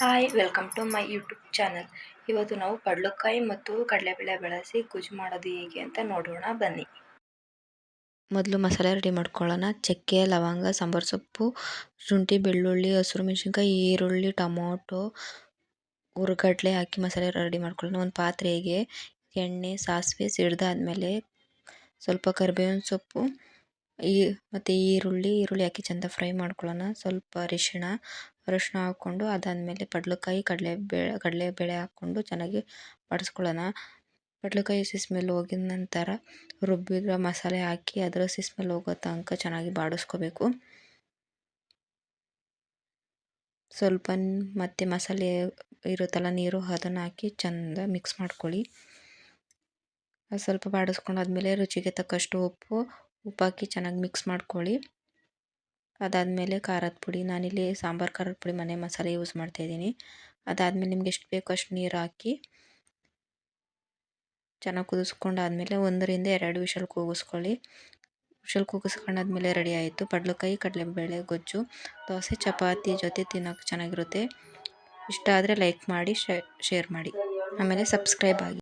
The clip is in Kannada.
Hi welcome to my YouTube channel ಇವತ್ತು ನಾವು ಕಡಲೆಕಾಯಿ ಮತ್ತು ಕಡಲೆಬೇಳೆ ಬಳಸಿ ಗುಜ್ ಮಾಡೋದು ಹೇಗೆ ಅಂತ ನೋಡೋಣ, ಬನ್ನಿ. ಮೊದಲು ಮಸಾಲೆ ರೆಡಿ ಮಾಡ್ಕೊಳ್ಳೋಣ. ಚಕ್ಕೆ, ಲವಂಗ, ಸಾಂಬಾರು ಸೊಪ್ಪು, ಶುಂಠಿ, ಬೆಳ್ಳುಳ್ಳಿ, ಹಸಿರು ಮೆಣಸಿನ್ಕಾಯಿ, ಈರುಳ್ಳಿ, ಟೊಮೊಟೊ, ಹುರ್ಗಡ್ಲೆ ಹಾಕಿ ಮಸಾಲೆ ರೆಡಿ ಮಾಡ್ಕೊಳ್ಳೋಣ. ಒಂದು ಪಾತ್ರೆಗೆ ಎಣ್ಣೆ, ಸಾಸಿವೆ, ಸಿಡ್ದಾದ್ಮೇಲೆ ಸ್ವಲ್ಪ ಕರಿಬೇವಿನ ಸೊಪ್ಪು ಈ ಮತ್ತು ಈರುಳ್ಳಿ ಈರುಳ್ಳಿ ಹಾಕಿ ಚೆಂದ ಫ್ರೈ ಮಾಡ್ಕೊಳ್ಳೋಣ. ಸ್ವಲ್ಪ ಅರಿಶಿಣ ಅರಿಶಿಣ ಹಾಕ್ಕೊಂಡು ಅದಾದಮೇಲೆ ಪಡ್ಲಕಾಯಿ ಕಡಲೆ ಬೇಳೆ ಹಾಕ್ಕೊಂಡು ಚೆನ್ನಾಗಿ ಬಾಡಿಸ್ಕೊಳ್ಳೋಣ. ಪಡ್ಲಕಾಯಿ ಹಸಿ ಸ್ಮೆಲ್ ಹೋಗಿದ ನಂತರ ರುಬ್ಬಿರೋ ಮಸಾಲೆ ಹಾಕಿ ಅದರ ಹಸಿ ಸ್ಮೆಲ್ ಹೋಗೋ ತನಕ ಚೆನ್ನಾಗಿ ಬಾಡಿಸ್ಕೋಬೇಕು. ಸ್ವಲ್ಪ ಮತ್ತೆ ಮಸಾಲೆ ಇರುತ್ತಲ್ಲ ನೀರು, ಅದನ್ನು ಹಾಕಿ ಚೆಂದ ಮಿಕ್ಸ್ ಮಾಡ್ಕೊಳ್ಳಿ. ಸ್ವಲ್ಪ ಬಾಡಿಸ್ಕೊಂಡಾದ್ಮೇಲೆ ರುಚಿಗೆ ತಕ್ಕಷ್ಟು ಉಪ್ಪು ಉಪ್ಪು ಹಾಕಿ ಚೆನ್ನಾಗಿ ಮಿಕ್ಸ್ ಮಾಡ್ಕೊಳ್ಳಿ. ಅದಾದಮೇಲೆ ಖಾರದ ಪುಡಿ. ನಾನಿಲ್ಲಿ ಸಾಂಬಾರು ಖಾರದ ಪುಡಿ ಮನೆ ಮಸಾಲೆ ಯೂಸ್ ಮಾಡ್ತಾಯಿದ್ದೀನಿ ಅದಾದಮೇಲೆ ನಿಮ್ಗೆ ಎಷ್ಟು ಬೇಕೋ ಅಷ್ಟು ನೀರು ಹಾಕಿ ಚೆನ್ನಾಗಿ ಕುದಿಸ್ಕೊಂಡಾದ್ಮೇಲೆ ಒಂದರಿಂದ ಎರಡು ವಿಷಲ್ ಕೂಗಿಸ್ಕೊಳ್ಳಿ. ವಿಷಲ್ ಕೂಗಿಸ್ಕೊಂಡಾದ್ಮೇಲೆ ರೆಡಿ ಆಯಿತು. ಪಡ್ಲಕಾಯಿ ಕಡಲೆಬೇಳೆ, ಗೊಜ್ಜು, ದೋಸೆ, ಚಪಾತಿ ಜೊತೆ ತಿನ್ನೋಕೆ ಚೆನ್ನಾಗಿರುತ್ತೆ. ಇಷ್ಟ ಆದರೆ ಲೈಕ್ ಮಾಡಿ ಶೇರ್ ಮಾಡಿ. ಆಮೇಲೆ ಸಬ್ಸ್ಕ್ರೈಬ್ ಆಗಿ.